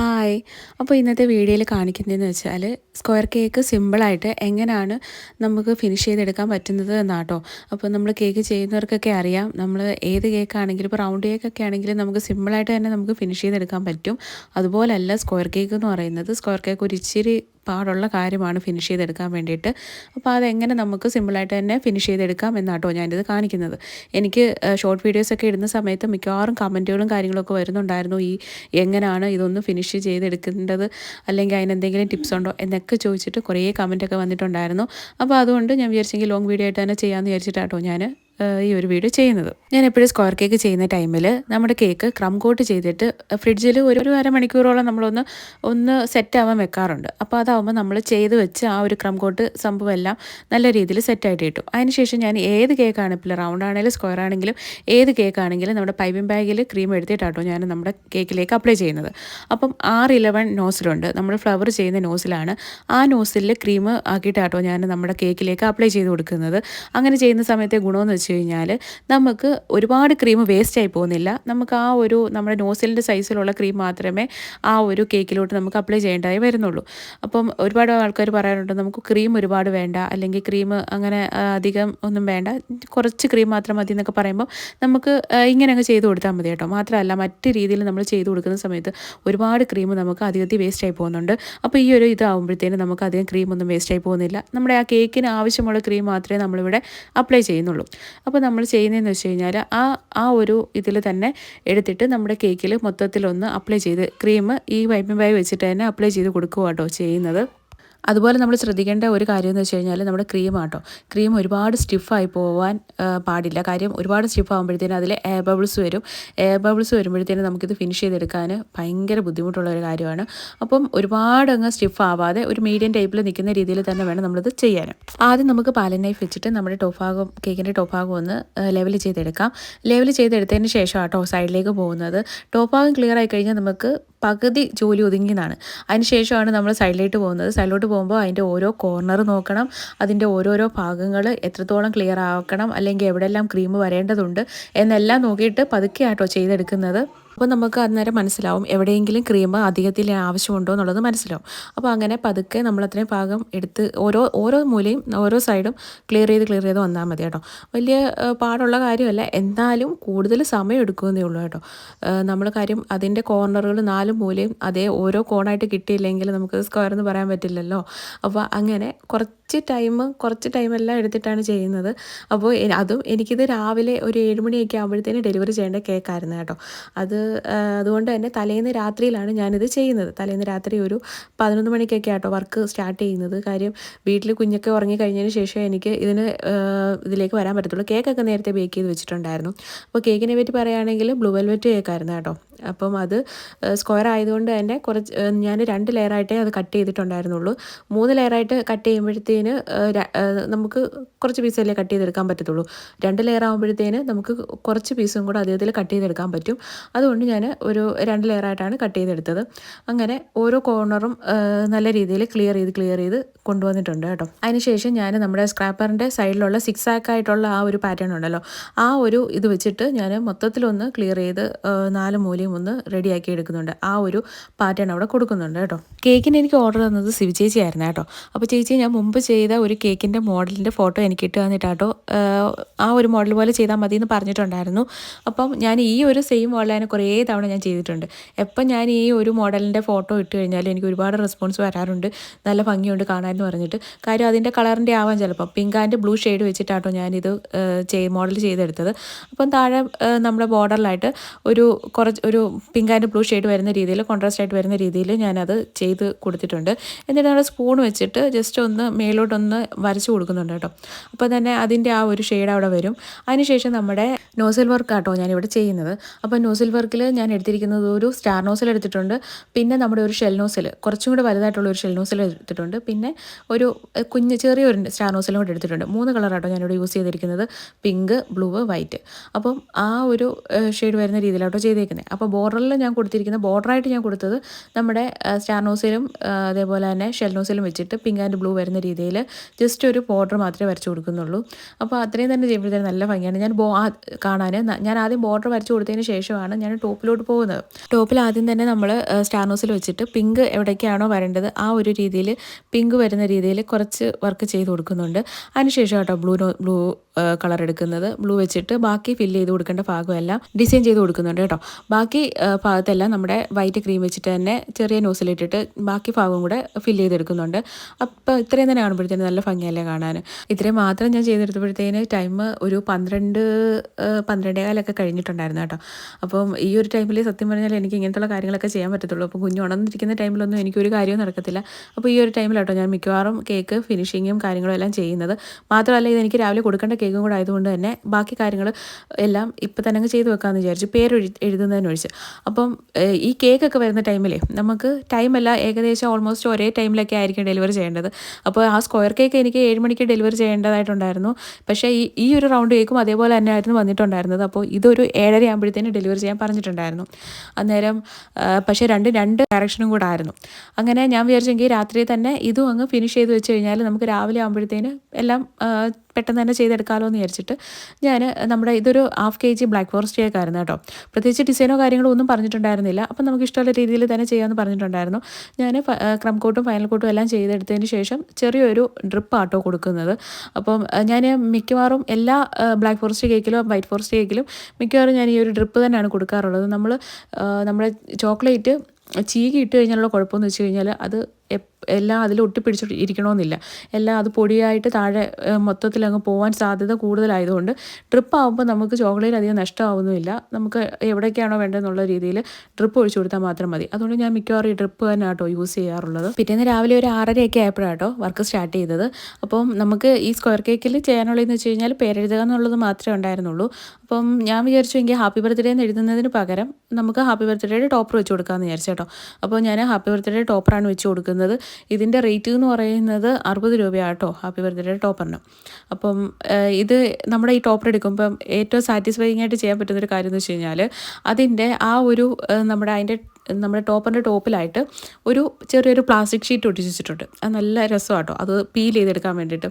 Hi അപ്പോൾ ഇന്നത്തെ വീഡിയോയിൽ കാണിക്കുന്നതെന്ന് വെച്ചാൽ സ്ക്വയർ കേക്ക് സിമ്പിളായിട്ട് എങ്ങനെയാണ് നമുക്ക് ഫിനിഷ് ചെയ്തെടുക്കാൻ പറ്റുന്നത് എന്നാട്ടോ. അപ്പോൾ നമ്മൾ കേക്ക് ചെയ്യുന്നവർക്കൊക്കെ അറിയാം. നമ്മൾ ഏത് കേക്ക് ആണെങ്കിലും ഇപ്പോൾ റൗണ്ട് കേക്കൊക്കെ ആണെങ്കിലും നമുക്ക് സിമ്പിളായിട്ട് തന്നെ നമുക്ക് ഫിനിഷ് ചെയ്തെടുക്കാൻ പറ്റും. അതുപോലല്ല സ്ക്വയർ കേക്ക് എന്ന് പറയുന്നത് സ്ക്വയർ കേക്ക് ഒരു ഇച്ചിരി പാടുള്ള കാര്യമാണ് ഫിനിഷ് ചെയ്തെടുക്കാൻ വേണ്ടിയിട്ട്. അപ്പോൾ അതെങ്ങനെ നമുക്ക് സിമ്പിളായിട്ട് തന്നെ ഫിനിഷ് ചെയ്തെടുക്കാം എന്നാട്ടോ ഞാനിത് കാണിക്കുന്നത്. എനിക്ക് ഷോർട്ട് വീഡിയോസൊക്കെ ഇടുന്ന സമയത്ത് മിക്കവാറും കമന്റുകളും കാര്യങ്ങളൊക്കെ വരുന്നുണ്ടായിരുന്നു. ഈ എങ്ങനെയാണ് ഇതൊന്ന് ഫിനിഷ് ചെയ്തെടുക്കേണ്ടത്? അല്ലെങ്കിൽ അതിനെന്തെങ്കിലും ടിപ്സ് ഉണ്ടോ എന്നൊക്കെ ചോദിച്ചിട്ട് കുറേ കമന്റൊക്കെ വന്നിട്ടുണ്ടായിരുന്നു. അപ്പോൾ അതുകൊണ്ട് ഞാൻ വിചാരിച്ചെങ്കിൽ ലോങ് വീഡിയോ ആയിട്ട് തന്നെ ചെയ്യാമെന്ന് വിചാരിച്ചിട്ടാട്ടോ ഞാൻ ഈ ഒരു വീഡിയോ ചെയ്യുന്നത്. ഞാൻ എപ്പോഴും സ്ക്വയർ കേക്ക് ചെയ്യുന്ന ടൈമിൽ നമ്മുടെ കേക്ക് ക്രം കോട്ട് ചെയ്തിട്ട് ഫ്രിഡ്ജിൽ ഒരു ഒരു അരമണിക്കൂറോളം നമ്മളൊന്ന് ഒന്ന് സെറ്റ് ആവാൻ വെക്കാറുണ്ട്. അപ്പോൾ അതാവുമ്പോൾ നമ്മൾ ചെയ്ത് വെച്ച് ആ ഒരു ക്രം കോട്ട് സംഭവം എല്ലാം നല്ല രീതിയിൽ സെറ്റായിട്ട് കിട്ടും. അതിനുശേഷം ഞാൻ ഏത് കേക്കാണ് ഇപ്പോൾ റൗണ്ട് ആണെങ്കിലും സ്ക്വയർ ആണെങ്കിലും ഏത് കേക്കാണെങ്കിലും നമ്മുടെ പൈപ്പിംഗ് ബാഗിൽ ക്രീം എടുത്തിട്ടാട്ടോ ഞാൻ നമ്മുടെ കേക്കിലേക്ക് അപ്ലൈ ചെയ്യുന്നത്. അപ്പം ആറ് ഇലവൻ നോസിലുണ്ട്. നമ്മൾ ഫ്ലവർ ചെയ്യുന്ന നോസിലാണ്. ആ നോസിൽ ക്രീം ആക്കിയിട്ടാട്ടോ ഞാൻ നമ്മുടെ കേക്കിലേക്ക് അപ്ലൈ ചെയ്ത് കൊടുക്കുന്നത്. അങ്ങനെ ചെയ്യുന്ന സമയത്തെ ഗുണമെന്ന് വെച്ച് കഴിഞ്ഞാൽ നമുക്ക് ഒരുപാട് ക്രീം വേസ്റ്റ് ആയി പോകുന്നില്ല. നമുക്ക് ആ ഒരു നമ്മുടെ നോസിലിന്റെ സൈസിലുള്ള ക്രീം മാത്രമേ ആ ഒരു കേക്കിലോട്ട് നമുക്ക് അപ്ലൈ ചെയ്യേണ്ടതായി വരുന്നുള്ളൂ. അപ്പം ഒരുപാട് ആൾക്കാർ പറയാറുണ്ട് നമുക്ക് ക്രീം ഒരുപാട് വേണ്ട. അല്ലെങ്കിൽ ക്രീം അങ്ങനെ അധികം ഒന്നും വേണ്ട. കുറച്ച് ക്രീം മാത്രം മതി എന്നൊക്കെ പറയുമ്പോൾ നമുക്ക് ഇങ്ങനെ അങ്ങ് ചെയ്ത് കൊടുത്താൽ മതി കേട്ടോ. മാത്രമല്ല മറ്റ് രീതിയിൽ നമ്മൾ ചെയ്ത് കൊടുക്കുന്ന സമയത്ത് ഒരുപാട് ക്രീം നമുക്ക് അധികത്തിൽ വേസ്റ്റ് ആയി പോകുന്നുണ്ട്. അപ്പോൾ ഈ ഒരു ഇതാകുമ്പോഴത്തേനും നമുക്ക് അധികം ക്രീം ഒന്നും വേസ്റ്റ് ആയി പോകുന്നില്ല. നമ്മുടെ ആ കേക്കിന് ആവശ്യമുള്ള ക്രീം മാത്രമേ നമ്മളിവിടെ അപ്ലൈ ചെയ്യുന്നുള്ളൂ. അപ്പോൾ നമ്മൾ ചെയ്യുന്നതെന്ന് വെച്ച് കഴിഞ്ഞാൽ ആ ആ ഒരു ഇതിൽ തന്നെ എടുത്തിട്ട് നമ്മുടെ കേക്കിൽ മൊത്തത്തിലൊന്ന് അപ്ലൈ ചെയ്ത് ക്രീം ഈ വൈപ്പിംഗ് ബാഗ് വെച്ചിട്ട് തന്നെ അപ്ലൈ ചെയ്ത് കൊടുക്കുക കേട്ടോ ചെയ്യുന്നത്. അതുപോലെ നമ്മൾ ശ്രദ്ധിക്കേണ്ട ഒരു കാര്യം എന്ന് വെച്ച് കഴിഞ്ഞാൽ നമ്മുടെ ക്രീം ആട്ടോ. ക്രീം ഒരുപാട് സ്റ്റിഫായി പോവാൻ പാടില്ല. കാര്യം ഒരുപാട് സ്റ്റിഫ് ആകുമ്പോഴത്തേനും അതിൽ എയർ ബബിൾസ് വരും. എയർ ബബിൾസ് വരുമ്പോഴത്തേനും നമുക്കിത് ഫിനിഷ് ചെയ്തെടുക്കാൻ ഭയങ്കര ബുദ്ധിമുട്ടുള്ള ഒരു കാര്യമാണ്. അപ്പം ഒരുപാട് അങ്ങ് സ്റ്റിഫ് ആവാതെ ഒരു മീഡിയം ടൈപ്പിൽ നിൽക്കുന്ന രീതിയിൽ തന്നെ വേണം നമ്മളിത് ചെയ്യാൻ ആദ്യം നമുക്ക് പാലൻ നൈഫ് വെച്ചിട്ട് നമ്മുടെ ടോപ്പാകും കേക്കിന്റെ ടോപ്പാകും ഒന്ന് ലെവൽ ചെയ്തെടുക്കാം. ലെവൽ ചെയ്തെടുത്തതിന് ശേഷം ആട്ടോ സൈഡിലേക്ക് പോകുന്നത്. ടോപ്പാകും ക്ലിയർ ആയി കഴിഞ്ഞാൽ നമുക്ക് പകുതി ജോലി ഒതുങ്ങിയതാണ്. അതിന് ശേഷമാണ് നമ്മൾ സൈഡിലോട്ട് പോകുന്നത്. സൈഡിലോട്ട് പോകുമ്പോൾ അതിന്റെ ഓരോ കോർണർ നോക്കണം. അതിന്റെ ഓരോരോ ഭാഗങ്ങൾ എത്രത്തോളം ക്ലിയർ ആക്കണം. അല്ലെങ്കിൽ എവിടെയെല്ലാം ക്രീം വരേണ്ടതുണ്ട്. എന്നെല്ലാം നോക്കിയിട്ട് പതുക്കെ ആട്ടോ ചെയ്തെടുക്കുന്നത്. അപ്പോൾ നമുക്ക് അന്നേരം മനസ്സിലാവും എവിടെയെങ്കിലും ക്രീം അധികത്തിൽ ആവശ്യമുണ്ടോ എന്നുള്ളത് മനസ്സിലാവും. അപ്പോൾ അങ്ങനെ പതുക്കെ നമ്മൾ അത്രയും ഭാഗം എടുത്ത് ഓരോ ഓരോ മൂലയും ഓരോ സൈഡും ക്ലിയർ ചെയ്ത് ക്ലിയർ ചെയ്ത് വന്നാൽ മതി കേട്ടോ. വലിയ പാടുള്ള കാര്യമല്ല. എന്നാലും കൂടുതൽ സമയം എടുക്കുമെന്നേ ഉള്ളൂ കേട്ടോ. നമ്മൾ കാര്യം അതിന്റെ കോർണറുകൾ നാല് മൂലയും അതേ ഓരോ കോണായിട്ട് കിട്ടിയില്ലെങ്കിൽ നമുക്ക് സ്ക്വയർ എന്ന് പറയാൻ പറ്റില്ലല്ലോ. അപ്പോൾ അങ്ങനെ കുറച്ച് ടൈം കുറച്ച് ടൈമെല്ലാം എടുത്തിട്ടാണ് ചെയ്യുന്നത്. അപ്പോൾ അതും എനിക്കിത് രാവിലെ ഒരു ഏഴുമണിയൊക്കെ ആകുമ്പോഴത്തേന് ഡെലിവറി ചെയ്യേണ്ട കേക്കായിരുന്നു കേട്ടോ. അത് അതുകൊണ്ട് തന്നെ തലേന്ന് രാത്രിയിലാണ് ഞാനിത് ചെയ്യുന്നത്. തലേന്ന് രാത്രി ഒരു പതിനൊന്ന് മണിക്കൊക്കെ ആട്ടോ വർക്ക് സ്റ്റാർട്ട് ചെയ്യുന്നത്. കാര്യം വീട്ടിൽ കുഞ്ഞൊക്കെ ഉറങ്ങി കഴിഞ്ഞതിന് ശേഷം എനിക്ക് ഇതിന് ഇതിലേക്ക് വരാൻ പറ്റത്തുള്ളൂ. കേക്കൊക്കെ നേരത്തെ ബേക്ക് ചെയ്ത് വെച്ചിട്ടുണ്ടായിരുന്നു. അപ്പോൾ കേക്കിനെ പറ്റി പറയുകയാണെങ്കിൽ ബ്ലൂ വെൽവെറ്റ് കേക്കായിരുന്നു കേട്ടോ. അപ്പം അത് സ്ക്വയർ ആയതുകൊണ്ട് തന്നെ കുറച്ച് ഞാൻ രണ്ട് ലെയറായിട്ടേ അത് കട്ട് ചെയ്തിട്ടുണ്ടായിരുന്നുള്ളൂ. മൂന്ന് ലെയറായിട്ട് കട്ട് ചെയ്യുമ്പോഴത്തേന് നമുക്ക് കുറച്ച് പീസല്ലേ കട്ട് ചെയ്തെടുക്കാൻ പറ്റത്തുള്ളൂ. രണ്ട് ലെയർ ആകുമ്പോഴത്തേന് നമുക്ക് കുറച്ച് പീസും കൂടെ അദ്ദേഹത്തിൽ കട്ട് ചെയ്തെടുക്കാൻ പറ്റും. അതുകൊണ്ട് ഞാൻ ഒരു രണ്ട് ലെയറായിട്ടാണ് കട്ട് ചെയ്തെടുത്തത്. അങ്ങനെ ഓരോ കോർണറും നല്ല രീതിയിൽ ക്ലിയർ ചെയ്ത് ക്ലിയർ ചെയ്ത് കൊണ്ടുവന്നിട്ടുണ്ട് കേട്ടോ. അതിനുശേഷം ഞാൻ നമ്മുടെ സ്ക്രാപ്പറിന്റെ സൈഡിലുള്ള സിക്സ് ആക്കായിട്ടുള്ള ആ ഒരു പാറ്റേൺ ഉണ്ടല്ലോ ആ ഒരു ഇത് വെച്ചിട്ട് ഞാൻ മൊത്തത്തിലൊന്ന് ക്ലിയർ ചെയ്ത് നാല് മൂലയും ഒന്ന് റെഡിയാക്കി എടുക്കുന്നുണ്ട്. ആ ഒരു പാറ്റേൺ അവിടെ കൊടുക്കുന്നുണ്ട് കേട്ടോ. കേക്കിന് എനിക്ക് ഓർഡർ തന്നത് സിവി ചേച്ചി ആയിരുന്നു കേട്ടോ. അപ്പോൾ ചേച്ചി ഞാൻ മുമ്പ് ചെയ്ത ഒരു കേക്കിന്റെ മോഡലിന്റെ ഫോട്ടോ എനിക്ക് ഇട്ട് തന്നിട്ടാട്ടോ ആ ഒരു മോഡൽ പോലെ ചെയ്താൽ മതി എന്ന് പറഞ്ഞിട്ടുണ്ടായിരുന്നു. അപ്പം ഞാൻ ഈ ഒരു സെയിം മോഡലിനെ കുറേ തവണ ഞാൻ ചെയ്തിട്ടുണ്ട്. എപ്പം ഞാൻ ഈ ഒരു മോഡലിന്റെ ഫോട്ടോ ഇട്ട് കഴിഞ്ഞാൽ എനിക്ക് ഒരുപാട് റെസ്പോൺസ് വരാറുണ്ട്. നല്ല ഭംഗിയുണ്ട് കാണാമെന്ന് പറഞ്ഞിട്ട്. കാര്യം അതിന്റെ കളറിന്റെ ആവാൻ ചിലപ്പോൾ പിങ്ക് ആൻഡ് ബ്ലൂ ഷെയ്ഡ് വെച്ചിട്ടാട്ടോ ഞാനിത് ചെയ് മോഡൽ ചെയ്തെടുത്തത്. അപ്പം താഴെ നമ്മുടെ ബോർഡറിലായിട്ട് ഒരു കുറച്ച് ഒരു പിങ്ക് ആൻഡ് ബ്ലൂ ഷെയ്ഡ് വരുന്ന രീതിയിൽ കോൺട്രാസ്റ്റ് ആയിട്ട് വരുന്ന രീതിയിൽ ഞാനത് ചെയ്ത് കൊടുത്തിട്ടുണ്ട്. എന്നിട്ട് നമ്മൾ സ്പൂൺ വെച്ചിട്ട് ജസ്റ്റ് ഒന്ന് മേലോട്ടൊന്ന് വരച്ച് കൊടുക്കുന്നുണ്ട് കേട്ടോ. അപ്പോൾ തന്നെ അതിന്റെ ആ ഒരു ഷെയ്ഡ് അവിടെ വരും. അതിനുശേഷം നമ്മുടെ നോസിൽ വർക്ക് കേട്ടോ ഞാനിവിടെ ചെയ്യുന്നത്. അപ്പോൾ നോസിൽ വർക്കിൽ ഞാൻ എടുത്തിരിക്കുന്നത് ഒരു സ്റ്റാർ നോസിൽ എടുത്തിട്ടുണ്ട്. പിന്നെ നമ്മുടെ ഒരു ഷെൽ നോസിൽ കുറച്ചും കൂടെ വലുതായിട്ടുള്ള ഒരു ഷെൽ നോസിൽ എടുത്തിട്ടുണ്ട്. പിന്നെ ഒരു കുഞ്ഞ് ചെറിയൊരു സ്റ്റാർ നോസിലും കൂടെ എടുത്തിട്ടുണ്ട്. മൂന്ന് കളറാട്ടോ ഞാനിവിടെ യൂസ് ചെയ്തിരിക്കുന്നത്. പിങ്ക് ബ്ലൂ വൈറ്റ് അപ്പം ആ ഒരു ഷെയ്ഡ് വരുന്ന രീതിയിലാട്ടോ ചെയ്തേക്കുന്നത് അപ്പോൾ ബോർഡറിൽ ഞാൻ കൊടുത്തിരിക്കുന്ന ബോർഡറായിട്ട് ഞാൻ കൊടുത്തത് നമ്മുടെ സ്റ്റാർ നോസിലും അതേപോലെ തന്നെ ഷെൽ നോസിലും വെച്ചിട്ട് പിങ്ക് ആൻഡ് ബ്ലൂ വരുന്ന രീതിയിൽ ജസ്റ്റ് ഒരു ബോർഡർ മാത്രമേ വരച്ച് കൊടുക്കുന്നുള്ളൂ. അപ്പോൾ അത്രയും തന്നെ ചെയ്യുമ്പോഴത്തേന് നല്ല ഭംഗിയാണ്. ഞാൻ ബോ കാണാൻ ഞാൻ ആദ്യം ബോർഡർ വരച്ച് കൊടുത്തതിന് ശേഷമാണ് ഞാൻ ടോപ്പിലോട്ട് പോകുന്നത്. ടോപ്പിൽ ആദ്യം തന്നെ നമ്മൾ സ്റ്റാർ നോസിൽ വെച്ചിട്ട് പിങ്ക് എവിടേക്കാണോ വരേണ്ടത് ആ ഒരു രീതിയിൽ പിങ്ക് വരുന്ന രീതിയിൽ കുറച്ച് വർക്ക് ചെയ്ത് കൊടുക്കുന്നുണ്ട്. അതിനുശേഷം കേട്ടോ ബ്ലൂ ബ്ലൂ കളർ എടുക്കുന്നത് ബ്ലൂ വെച്ചിട്ട് ബാക്കി ഫില്ല് ചെയ്ത് കൊടുക്കേണ്ട ഭാഗമെല്ലാം ഡിസൈൻ ചെയ്ത് കൊടുക്കുന്നുണ്ട് കേട്ടോ. ബാക്കി ഭാഗത്തെല്ലാം നമ്മുടെ വൈറ്റ് ക്രീം വെച്ചിട്ട് തന്നെ ചെറിയ നോസിലിട്ടിട്ട് ബാക്കി ഭാഗവും കൂടെ ഫില്ല് ചെയ്തെടുക്കുന്നുണ്ട് അപ്പോൾ ഇത്രയും തന്നെ കാണുമ്പോഴത്തേന് നല്ല ഭംഗിയല്ലേ കാണാൻ. ഇത്രയും മാത്രം ഞാൻ ചെയ്തെടുത്തപ്പോഴത്തേന് ടൈം ഒരു പന്ത്രണ്ട് പന്ത്രണ്ടേ കാലൊക്കെ കഴിഞ്ഞിട്ടുണ്ടായിരുന്നു കേട്ടോ. അപ്പം ഈ ഒരു ടൈമിൽ സത്യം പറഞ്ഞാൽ എനിക്ക് ഇങ്ങനത്തുള്ള കാര്യങ്ങളൊക്കെ ചെയ്യാൻ പറ്റത്തുള്ളൂ. അപ്പോൾ കുഞ്ഞ് ഉണർന്നിരിക്കുന്ന ടൈമിലൊന്നും എനിക്കൊരു കാര്യവും നടക്കത്തില്ല. അപ്പോൾ ഈ ഒരു ടൈമിലാട്ടോ ഞാൻ മിക്കവാറും കേക്ക് ഫിനിഷിങ്ങും കാര്യങ്ങളും എല്ലാം ചെയ്യുന്നത്. മാത്രമല്ല ഇത് എനിക്ക് രാവിലെ കൊടുക്കേണ്ട കേക്കും കൂടെ ആയതുകൊണ്ട് തന്നെ ബാക്കി കാര്യങ്ങൾ എല്ലാം ഇപ്പം തന്നെ അങ്ങ് ചെയ്ത് വെക്കാമെന്ന് വിചാരിച്ചു. പേര് എഴുതുന്നതിന് എഴുതുന്നതിനൊഴിച്ച്. അപ്പം ഈ കേക്കൊക്കെ വരുന്ന ടൈമിലേ നമുക്ക് ടൈമല്ല ഏകദേശം ഓൾമോസ്റ്റ് ഒരേ ടൈമിലൊക്കെ ആയിരിക്കും ഡെലിവറി ചെയ്യേണ്ടത്. അപ്പോൾ ആ സ്ക്വയർ കേക്ക് എനിക്ക് ഏഴ് മണിക്ക് ഡെലിവറി ചെയ്യേണ്ടതായിട്ടുണ്ടായിരുന്നു. പക്ഷേ ഈ ഈ ഒരു റൗണ്ട് കേക്കും അതേപോലെ തന്നെ ആയിരുന്നു വന്നിട്ടുണ്ടായിരുന്നത്. അപ്പോൾ ഇതൊരു ഏഴര ആകുമ്പോഴത്തേന് ഡെലിവറി ചെയ്യാൻ പറഞ്ഞിട്ടുണ്ടായിരുന്നു. അന്നേരം പക്ഷേ രണ്ട് രണ്ട് ഡയറക്ഷനും കൂടെ ആയിരുന്നു. അങ്ങനെ ഞാൻ വിചാരിച്ചെങ്കിൽ രാത്രി തന്നെ ഇതും അങ്ങ് ഫിനിഷ് ചെയ്ത് വെച്ച് കഴിഞ്ഞാൽ നമുക്ക് രാവിലെ ആകുമ്പോഴത്തേന് എല്ലാം പെട്ടെന്ന് തന്നെ ചെയ്തെടുക്കാമല്ലോ എന്ന് വിചാരിച്ചിട്ട് ഞാൻ നമ്മുടെ ഇതൊരു half K G black forest cake ആയിരുന്നു കേട്ടോ. പ്രത്യേകിച്ച് ഡിസൈനോ കാര്യങ്ങളോ ഒന്നും പറഞ്ഞിട്ടുണ്ടായിരുന്നില്ല. അപ്പം നമുക്ക് ഇഷ്ടമുള്ള രീതിയിൽ തന്നെ ചെയ്യാമെന്ന് പറഞ്ഞിട്ടുണ്ടായിരുന്നു. ഞാൻ ക്രം കോട്ടും ഫൈനൽ കോട്ടും എല്ലാം ചെയ്തെടുത്തതിന് ശേഷം ചെറിയൊരു ഡ്രിപ്പ് ആട്ടോ കൊടുക്കുന്നത്. അപ്പം ഞാൻ മിക്കവാറും എല്ലാ ബ്ലാക്ക് ഫോറസ്റ്റ് കേക്കിലും വൈറ്റ് ഫോറസ്റ്റ് കേക്കിലും മിക്കവാറും ഞാൻ ഈ ഒരു ഡ്രിപ്പ് തന്നെയാണ് കൊടുക്കാറുള്ളത്. നമ്മൾ നമ്മുടെ ചോക്ലേറ്റ് ചീകി ഇട്ട് കഴിഞ്ഞാലുള്ള കുഴപ്പമെന്ന് വെച്ച് കഴിഞ്ഞാൽ അത് എല്ലാം അതിൽ ഒട്ടിപ്പിടിച്ച് ഇരിക്കണമെന്നില്ല എല്ലാം അത് പൊടിയായിട്ട് താഴെ മൊത്തത്തിൽ അങ്ങ് പോകാൻ സാധ്യത കൂടുതലായതുകൊണ്ട് ഡ്രിപ്പ് ആകുമ്പോൾ നമുക്ക് ചോക്ലേറ്റ് അധികം നഷ്ടമാവുന്നുമില്ല. നമുക്ക് എവിടേക്കാണോ വേണ്ടതെന്നുള്ള രീതിയിൽ ഡ്രിപ്പ് ഒഴിച്ചു കൊടുത്താൽ മാത്രം മതി. അതുകൊണ്ട് ഞാൻ മിക്കവാറും ഈ ഡ്രിപ്പ് തന്നെ കേട്ടോ യൂസ് ചെയ്യാറുള്ളത്. പിറ്റേന്ന് രാവിലെ ഒരു ആറരയൊക്കെ ആയപ്പോഴാട്ടോ വർക്ക് സ്റ്റാർട്ട് ചെയ്തത്. അപ്പം നമുക്ക് ഈ സ്ക്വയർ കേക്കിൽ ചെയ്യാനുള്ളതെന്ന് വെച്ച് കഴിഞ്ഞാൽ പേരെഴുതുക എന്നുള്ളത് മാത്രമേ ഉണ്ടായിരുന്നുള്ളൂ. അപ്പം ഞാൻ വിചാരിച്ചു എങ്കിൽ ഹാപ്പി ബർത്ത്ഡേ എന്ന് എഴുതുന്നതിന് പകരം നമുക്ക് ഹാപ്പി ബർത്ത്ഡേയുടെ ടോപ്പർ വെച്ച് കൊടുക്കാമെന്ന് വിചാരിച്ചു കേട്ടോ. അപ്പോൾ ഞാൻ ഹാപ്പി ബർത്ത്ഡേ ടോപ്പറാണ് വെച്ച് കൊടുക്കുന്നത്. ഇതിന്റെ റേറ്റ് എന്ന് പറയുന്നത് അറുപത് രൂപയാട്ടോ ഹാപ്പി ബർത്ത്ഡേ ടോപ്പറിന്. അപ്പം ഇത് നമ്മുടെ ഈ ടോപ്പർ എടുക്കുമ്പം ഏറ്റവും സാറ്റിസ്ഫൈങ് ആയിട്ട് ചെയ്യാൻ പറ്റുന്നൊരു കാര്യം എന്ന് വെച്ച് കഴിഞ്ഞാൽ അതിന്റെ ആ ഒരു നമ്മുടെ അതിന്റെ നമ്മുടെ ടോപ്പറിന്റെ ടോപ്പിലായിട്ട് ഒരു ചെറിയൊരു പ്ലാസ്റ്റിക് ഷീറ്റ് ഒട്ടിച്ചിട്ടുണ്ട് അത് നല്ല രസമാട്ടോ. അത് പീൽ ചെയ്തെടുക്കാൻ വേണ്ടിയിട്ട്.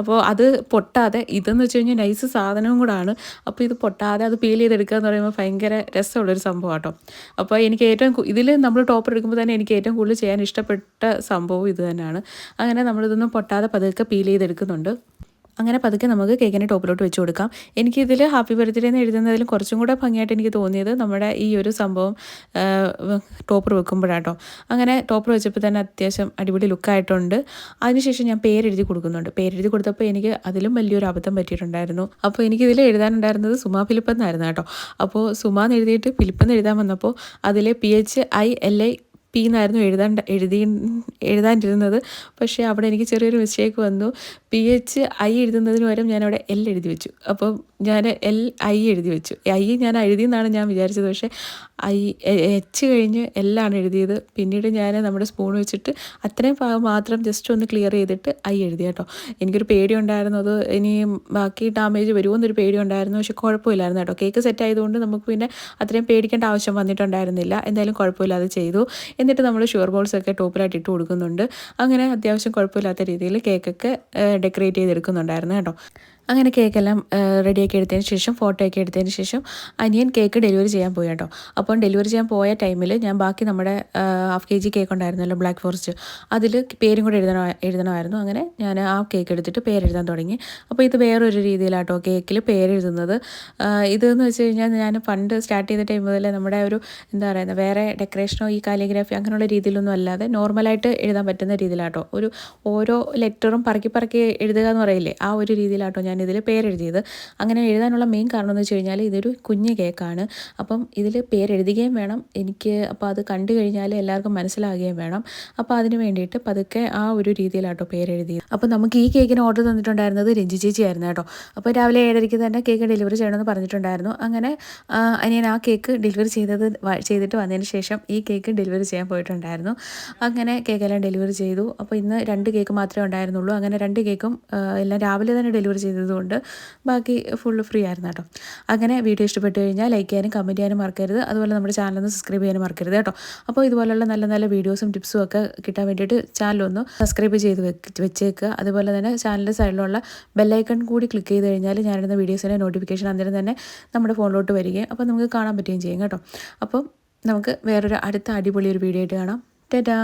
അപ്പോൾ അത് പൊട്ടാതെ ഇതെന്ന് വെച്ച് കഴിഞ്ഞാൽ നൈസ് സാധനവും കൂടാണ്. അപ്പോൾ ഇത് പൊട്ടാതെ അത് പീൽ ചെയ്തെടുക്കുക എന്ന് പറയുമ്പോൾ ഭയങ്കര രസമുള്ളൊരു സംഭവം കേട്ടോ അപ്പോൾ എനിക്ക് ഏറ്റവും ഇതിൽ നമ്മൾ ടോപ്പർ എടുക്കുമ്പോൾ തന്നെ എനിക്ക് ഏറ്റവും കൂടുതൽ ചെയ്യാൻ ഇഷ്ടപ്പെട്ട സംഭവം ഇത് തന്നെയാണ്. അങ്ങനെ നമ്മളിതൊന്നും പൊട്ടാതെ പതുക്കെ പീൽ ചെയ്തെടുക്കുന്നുണ്ട്. അങ്ങനെ പതുക്കെ നമുക്ക് കേക്കിന്റെ ടോപ്പിലോട്ട് വെച്ച് കൊടുക്കാം. എനിക്കിതിൽ ഹാപ്പി ബർത്ത്ഡേ എന്ന് എഴുതുന്നതിൽ കുറച്ചും കൂടെ ഭംഗിയായിട്ട് എനിക്ക് തോന്നിയത് നമ്മുടെ ഈ ഒരു സംഭവം ടോപ്പർ വെക്കുമ്പോഴാട്ടോ. അങ്ങനെ ടോപ്പർ വെച്ചപ്പോൾ തന്നെ അത്യാവശ്യം അടിപൊളി ലുക്കായിട്ടുണ്ട് അതിനുശേഷം ഞാൻ പേരെഴുതി കൊടുക്കുന്നുണ്ട്. പേരെഴുതി കൊടുത്തപ്പോൾ എനിക്ക് അതിലും വലിയൊരു അബദ്ധം പറ്റിയിട്ടുണ്ടായിരുന്നു. അപ്പോൾ എനിക്കിതിൽ എഴുതാനുണ്ടായിരുന്നത് സുമാ ഫിലിപ്പ് എന്നായിരുന്നു കേട്ടോ. അപ്പോൾ സുമ എന്ന് എഴുതിയിട്ട് ഫിലിപ്പ് എന്ന് എഴുതാൻ വന്നപ്പോൾ അതിലെ P H I L I P എന്നായിരുന്നു എഴുതാൻ എഴുതി എഴുതാനിരുന്നത്. പക്ഷേ അവിടെ എനിക്ക് ചെറിയൊരു മിസ്റ്റേക്ക് വന്നു. പി എച്ച് ഐ എഴുതുന്നതിന് പകരം ഞാൻ അവിടെ എൽ എഴുതി വെച്ചു. അപ്പം ഞാൻ എൽ ഐ എഴുതി വെച്ചു. ഐ ഞാൻ എഴുതി എന്നാണ് ഞാൻ വിചാരിച്ചത്. പക്ഷേ ഐ എച്ച് കഴിഞ്ഞ് എല്ലാണ് എഴുതിയത്. പിന്നീട് ഞാൻ നമ്മുടെ സ്പൂൺ വെച്ചിട്ട് അത്രയും ഭാഗം മാത്രം ജസ്റ്റ് ഒന്ന് ക്ലിയർ ചെയ്തിട്ട് ഐ എഴുതി കേട്ടോ. എനിക്കൊരു പേടി ഉണ്ടായിരുന്നു. അത് ഇനി ബാക്കി ഡാമേജ് വരുമോ എന്നൊരു പേടി ഉണ്ടായിരുന്നു. പക്ഷെ കുഴപ്പമില്ലായിരുന്നു കേട്ടോ. കേക്ക് സെറ്റ് ആയതുകൊണ്ട് നമുക്ക് പിന്നെ അത്രയും പേടിക്കേണ്ട ആവശ്യം വന്നിട്ടുണ്ടായിരുന്നില്ല. എന്തായാലും കുഴപ്പമില്ലാതെ ചെയ്തു. എന്നിട്ട് നമ്മൾ ഷുഗർ ബോൾസ് ഒക്കെ ടോപ്പിലായിട്ട് ഇട്ട് കൊടുക്കുന്നുണ്ട്. അങ്ങനെ അത്യാവശ്യം കുഴപ്പമില്ലാത്ത രീതിയിൽ കേക്കൊക്കെ ഡെക്കറേറ്റ് ചെയ്തെടുക്കുന്നുണ്ടായിരുന്നു കേട്ടോ. അങ്ങനെ കേക്കെല്ലാം റെഡിയാക്കി എടുത്തതിന് ശേഷം ഫോട്ടോ ഒക്കെ എടുത്തതിന് ശേഷം അനിയൻ കേക്ക് ഡെലിവറി ചെയ്യാൻ പോയി കേട്ടോ. അപ്പം ഡെലിവറി ചെയ്യാൻ പോയ ടൈമിൽ ഞാൻ ബാക്കി നമ്മുടെ ഹാഫ് കെ ജി കേക്ക് ഉണ്ടായിരുന്നല്ലോ ബ്ലാക്ക് ഫോറസ്റ്റ് അതിൽ പേരും കൂടെ എഴുതണ എഴുതണമായിരുന്നു. അങ്ങനെ ഞാൻ ആ കേക്ക് എടുത്തിട്ട് പേരെഴുതാൻ തുടങ്ങി. അപ്പോൾ ഇത് വേറൊരു രീതിയിലാട്ടോ കേക്കിൽ പേരെഴുതുന്നത്. ഇതെന്ന് വെച്ച് കഴിഞ്ഞാൽ ഞാൻ പണ്ട് സ്റ്റാർട്ട് ചെയ്ത ടൈം മുതൽ നമ്മുടെ ഒരു എന്താ പറയുന്നത് വേറെ ഡെക്കറേഷനോ ഈ കാലിഗ്രാഫി അങ്ങനെയുള്ള രീതിയിലൊന്നും അല്ലാതെ നോർമലായിട്ട് എഴുതാൻ പറ്റുന്ന രീതിയിലാട്ടോ. ഒരു ഓരോ ലെറ്ററും പറക്കി പറക്കി എഴുതുക എന്ന് പറയില്ലേ ആ ഒരു രീതിയിലാട്ടോ ഞാൻ ഇതിൽ പേരെഴുതിയത്. അങ്ങനെ എഴുതാനുള്ള മെയിൻ കാരണം എന്ന് വെച്ച് കഴിഞ്ഞാൽ ഇതൊരു കുഞ്ഞ് കേക്കാണ് അപ്പം ഇതിൽ പേരെഴുതുകയും വേണം. എനിക്ക് അപ്പോൾ അത് കണ്ടു കഴിഞ്ഞാൽ എല്ലാവർക്കും മനസ്സിലാകുകയും വേണം. അപ്പോൾ അതിന് വേണ്ടിയിട്ട് പതുക്കെ ആ ഒരു രീതിയിലാട്ടോ പേരെഴുതിയത്. അപ്പോൾ നമുക്ക് ഈ കേക്കിന് ഓർഡർ തന്നിട്ടുണ്ടായിരുന്നത് രഞ്ജി ചേച്ചി ആയിരുന്നു കേട്ടോ. അപ്പോൾ രാവിലെ ഏഴരയ്ക്ക് തന്നെ കേക്ക് ഡെലിവറി ചെയ്യണമെന്ന് പറഞ്ഞിട്ടുണ്ടായിരുന്നു. അങ്ങനെ അനിയൻ ആ കേക്ക് ഡെലിവറി ചെയ്തത് ചെയ്തിട്ട് വന്നതിന് ശേഷം ഈ കേക്ക് ഡെലിവറി ചെയ്യാൻ പോയിട്ടുണ്ടായിരുന്നു. അങ്ങനെ കേക്കെല്ലാം ഡെലിവറി ചെയ്തു. അപ്പോൾ ഇന്ന് രണ്ട് കേക്ക് മാത്രമേ ഉണ്ടായിരുന്നുള്ളൂ. അങ്ങനെ രണ്ട് കേക്കും എല്ലാം രാവിലെ തന്നെ ഡെലിവറി ചെയ്തത് ആയിരുന്നതുകൊണ്ട് ബാക്കി ഫുള്ള് ഫ്രീ ആയിരുന്നു കേട്ടോ. അങ്ങനെ വീഡിയോ ഇഷ്ടപ്പെട്ട് കഴിഞ്ഞാൽ ലൈക്ക് ചെയ്യാനും കമന്റ് ചെയ്യാനും മറക്കരുത്. അതുപോലെ നമ്മുടെ ചാനൽ ഒന്ന് സബ്സ്ക്രൈബ് ചെയ്യാനും മറക്കരുത് കേട്ടോ. അപ്പോൾ ഇതുപോലുള്ള നല്ല നല്ല വീഡിയോസും ടിപ്സും ഒക്കെ കിട്ടാൻ വേണ്ടിയിട്ട് ചാനലൊന്ന് സബ്സ്ക്രൈബ് ചെയ്ത് വെച്ചേക്കുക. അതുപോലെ തന്നെ ചാനലിന്റെ സൈഡിലുള്ള ബെല്ലൈക്കൺ കൂടി ക്ലിക്ക് ചെയ്ത് കഴിഞ്ഞാൽ ഞാനിടുന്ന വീഡിയോസിന്റെ നോട്ടിഫിക്കേഷൻ അന്നേരം തന്നെ നമ്മുടെ ഫോണിലോട്ട് വരികയും അപ്പോൾ നമുക്ക് കാണാൻ പറ്റുകയും ചെയ്യും കേട്ടോ. അപ്പം നമുക്ക് വേറൊരു അടുത്ത അടിപൊളി ഒരു വീഡിയോ ആയിട്ട് കാണാം. ടാറ്റാ